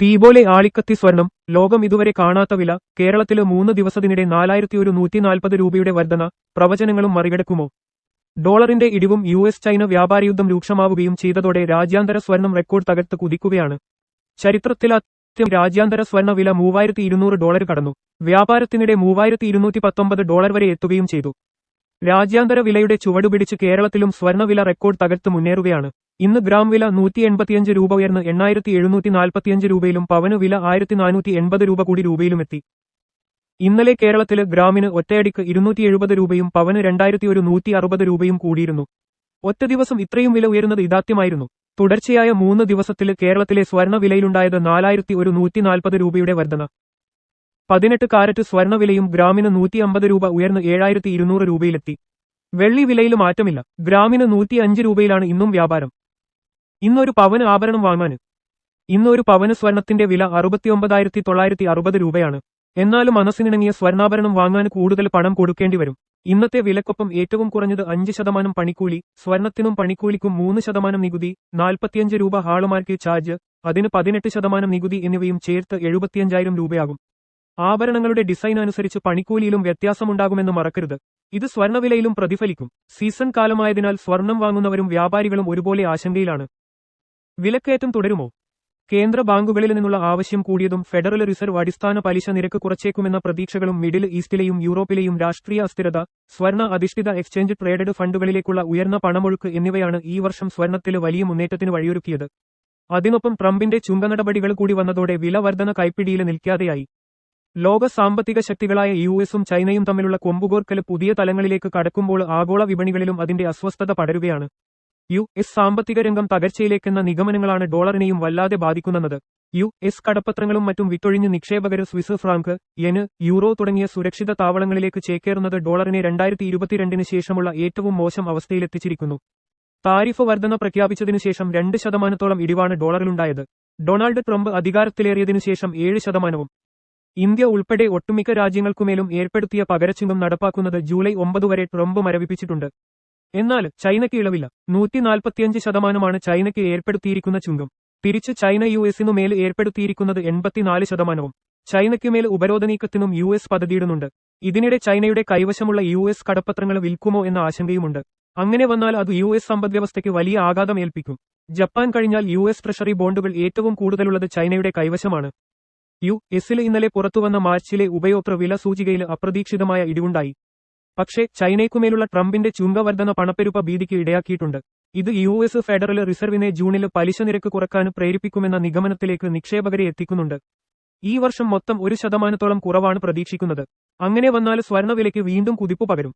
തീപോലെ ആളിക്കത്തി സ്വർണം ലോകം ഇതുവരെ കാണാത്ത വില കേരളത്തിലെ മൂന്ന് ദിവസത്തിനിടെ നാലായിരത്തി ഒരു നൂറ്റി നാൽപ്പത് രൂപയുടെ വർധന പ്രവചനങ്ങളും മറികടക്കുമോ? ഡോളറിന്റെ ഇടിവും യു എസ് ചൈന വ്യാപാരയുദ്ധം രൂക്ഷമാവുകയും ചെയ്തതോടെ രാജ്യാന്തര സ്വർണം റെക്കോർഡ് തകർത്ത് കുതിക്കുകയാണ്. ചരിത്രത്തിലാദ്യം രാജ്യാന്തര സ്വർണ വില മൂവായിരത്തി ഡോളർ കടന്നു. വ്യാപാരത്തിനിടെ മൂവായിരത്തി ഇരുന്നൂറ്റി പത്തൊമ്പത് ഡോളർ വരെ എത്തുകയും ചെയ്തു. രാജ്യാന്തര വിലയുടെ ചുവടുപിടിച്ച് കേരളത്തിലും സ്വർണവില റെക്കോർഡ് തകർത്ത് മുന്നേറുകയാണ്. ഇന്ന് ഗ്രാം വില നൂറ്റി എൺപത്തിയഞ്ച് രൂപ ഉയർന്ന് എണ്ണായിരത്തി എഴുന്നൂറ്റി നാൽപ്പത്തിയഞ്ച് രൂപയിലും പവന് വില ആയിരത്തി നാനൂറ്റി എൺപത് രൂപ കൂടി രൂപയിലുമെത്തി. ഇന്നലെ കേരളത്തിൽ ഗ്രാമിന് ഒറ്റയടിക്ക് ഇരുന്നൂറ്റി എഴുപത് രൂപയും പവന് രണ്ടായിരത്തി ഒരു നൂറ്റി അറുപത് രൂപയും കൂടിയിരുന്നു. ഒറ്റ ദിവസം ഇത്രയും വില ഉയരുന്നത് ഇതാദ്യമായിരുന്നു. തുടർച്ചയായ മൂന്ന് ദിവസത്തിൽ കേരളത്തിലെ സ്വർണ വിലയിലുണ്ടായത് നാലായിരത്തി ഒരു നൂറ്റി നാൽപ്പത് രൂപയുടെ വർധന. പതിനെട്ട് കാരറ്റ് സ്വർണവിലയും ഗ്രാമിന് നൂറ്റി അമ്പത് രൂപ ഉയർന്ന് ഏഴായിരത്തി ഇരുന്നൂറ് രൂപയിലെത്തി. വെള്ളി വിലയിൽ മാറ്റമില്ല. ഗ്രാമിന് നൂറ്റി അഞ്ച് രൂപയിലാണ് ഇന്നും വ്യാപാരം. ഇന്നൊരു പവന് ആഭരണം വാങ്ങാന്. ഇന്നൊരു പവന് സ്വർണത്തിന്റെ വില അറുപത്തിയൊമ്പതായിരത്തി തൊള്ളായിരത്തി അറുപത് രൂപയാണ്. എന്നാലും മനസ്സിനിണങ്ങിയ സ്വർണാഭരണം വാങ്ങാൻ കൂടുതൽ പണം കൊടുക്കേണ്ടി വരും ഇന്നത്തെ വിലക്കൊപ്പം ഏറ്റവും കുറഞ്ഞത് അഞ്ച് ശതമാനം പണിക്കൂലി സ്വർണത്തിനും പണിക്കൂലിക്കും മൂന്ന് ശതമാനം നികുതി നാൽപ്പത്തിയഞ്ച് രൂപ ഹാളുമാർക്ക് ചാർജ് അതിന് പതിനെട്ട് ശതമാനം നികുതി എന്നിവയും ചേർത്ത് എഴുപത്തിയഞ്ചായിരം രൂപയാകും. ആഭരണങ്ങളുടെ ഡിസൈൻ അനുസരിച്ച് പണിക്കൂലിയിലും വ്യത്യാസമുണ്ടാകുമെന്ന് മറക്കരുത്. ഇത് സ്വർണവിലയിലും പ്രതിഫലിക്കും. സീസൺ കാലമായതിനാൽ സ്വർണം വാങ്ങുന്നവരും വ്യാപാരികളും ഒരുപോലെ ആശങ്കയിലാണ്. വിലക്കയറ്റം തുടരുമോ? കേന്ദ്ര ബാങ്കുകളിൽ നിന്നുള്ള ആവശ്യം കൂടിയതും ഫെഡറൽ റിസർവ് അടിസ്ഥാന പലിശ നിരക്ക് കുറച്ചേക്കുമെന്ന പ്രതീക്ഷകളും മിഡിൽ ഈസ്റ്റിലെയും യൂറോപ്പിലെയും രാഷ്ട്രീയ അസ്ഥിരത സ്വർണ അധിഷ്ഠിത എക്സ്ചേഞ്ച് ട്രേഡഡ് ഫണ്ടുകളിലേക്കുള്ള ഉയർന്ന പണമൊഴുക്ക് എന്നിവയാണ് ഈ വർഷം സ്വർണത്തിൽ വലിയ മുന്നേറ്റത്തിന് വഴിയൊരുക്കിയത്. അതിനൊപ്പം ട്രംപിന്റെ ചുങ്കനടപടികൾ കൂടി വന്നതോടെ വില വർധന കൈപ്പിടിയിൽ നിൽക്കാതെയായി. ലോക സാമ്പത്തിക ശക്തികളായ യു എസും ചൈനയും തമ്മിലുള്ള കൊമ്പുകോർക്കൽ പുതിയ തലങ്ങളിലേക്ക് കടക്കുമ്പോൾ ആഗോള വിപണികളിലും അതിന്റെ അസ്വസ്ഥത പടരുകയാണ്. യു എസ് സാമ്പത്തിക രംഗം തകർച്ചയിലേക്കെന്ന നിഗമനങ്ങളാണ് ഡോളറിനെയും വല്ലാതെ ബാധിക്കുന്നത് യു എസ് കടപ്പത്രങ്ങളും മറ്റും വിറ്റൊഴിഞ്ഞ് നിക്ഷേപകർ സ്വിസ് ഫ്രാങ്ക് യെന് യൂറോ തുടങ്ങിയ സുരക്ഷിത താവളങ്ങളിലേക്ക് ചേക്കേറുന്നത് ഡോളറിനെ രണ്ടായിരത്തി ഇരുപത്തിരണ്ടിന് ശേഷമുള്ള ഏറ്റവും മോശം അവസ്ഥയിലെത്തിച്ചിരിക്കുന്നു. താരിഫ് വർധന പ്രഖ്യാപിച്ചതിനു ശേഷം രണ്ട് ശതമാനത്തോളം ഇടിവാണ് ഡോളറിലുണ്ടായത്. ഡൊണാൾഡ് ട്രംപ് അധികാരത്തിലേറിയതിനു ശേഷം ഏഴ് ശതമാനവും ഇന്ത്യ ഉൾപ്പെടെ ഒട്ടുമിക്ക രാജ്യങ്ങൾക്കുമേലും ഏർപ്പെടുത്തിയ പകരച്ചുങ്കം നടപ്പാക്കുന്നത് ജൂലൈ ഒമ്പത് വരെ ട്രംപ് മരവിപ്പിച്ചിട്ടുണ്ട്. എന്നാൽ ചൈനയ്ക്ക് ഇളവില്ല. നൂറ്റി നാൽപ്പത്തിയഞ്ച് ശതമാനമാണ് ചൈനയ്ക്ക് ഏർപ്പെടുത്തിയിരിക്കുന്ന ചുങ്കം തിരിച്ച് ചൈന യു എസിനു മേൽ ഏർപ്പെടുത്തിയിരിക്കുന്നത് എൺപത്തിനാല് ശതമാനവും. ചൈനയ്ക്കുമേൽ ഉപരോധ നീക്കത്തിനും യു എസ് പദ്ധതിയിടുന്നുണ്ട്. ഇതിനിടെ ചൈനയുടെ കൈവശമുള്ള യു എസ് കടപ്പത്രങ്ങൾ വിൽക്കുമോ എന്ന ആശങ്കയുമുണ്ട്. അങ്ങനെ വന്നാൽ അത് യു എസ് സമ്പദ്വ്യവസ്ഥയ്ക്ക് വലിയ ആഘാതം ഏൽപ്പിക്കും ജപ്പാൻ കഴിഞ്ഞാൽ യു എസ് ട്രഷറി ബോണ്ടുകൾ ഏറ്റവും കൂടുതലുള്ളത് ചൈനയുടെ കൈവശമാണ്. യു എസിലെ ഇന്നലെ പുറത്തുവന്ന മാർച്ചിലെ ഉപയോക്തൃ വില സൂചികയിൽ അപ്രതീക്ഷിതമായ ഇടിവുണ്ടായി. പക്ഷേ ചൈനയ്ക്കുമേലുള്ള ട്രംപിന്റെ ചുങ്കവർദ്ധന പണപ്പെരുപ്പ ഭീതിക്ക് ഇടയാക്കിയിട്ടുണ്ട്. ഇത് യു എസ് ഫെഡറൽ റിസർവിനെ ജൂണിൽ പലിശ നിരക്ക് കുറയ്ക്കാൻ പ്രേരിപ്പിക്കുമെന്ന നിഗമനത്തിലേക്ക് നിക്ഷേപകരെ എത്തിക്കുന്നുണ്ട്. ഈ വർഷം മൊത്തം ഒരു ശതമാനത്തോളം കുറവാണ് പ്രതീക്ഷിക്കുന്നത്. അങ്ങനെ വന്നാൽ സ്വർണവിലയ്ക്ക് വീണ്ടും കുതിപ്പ് പകരും.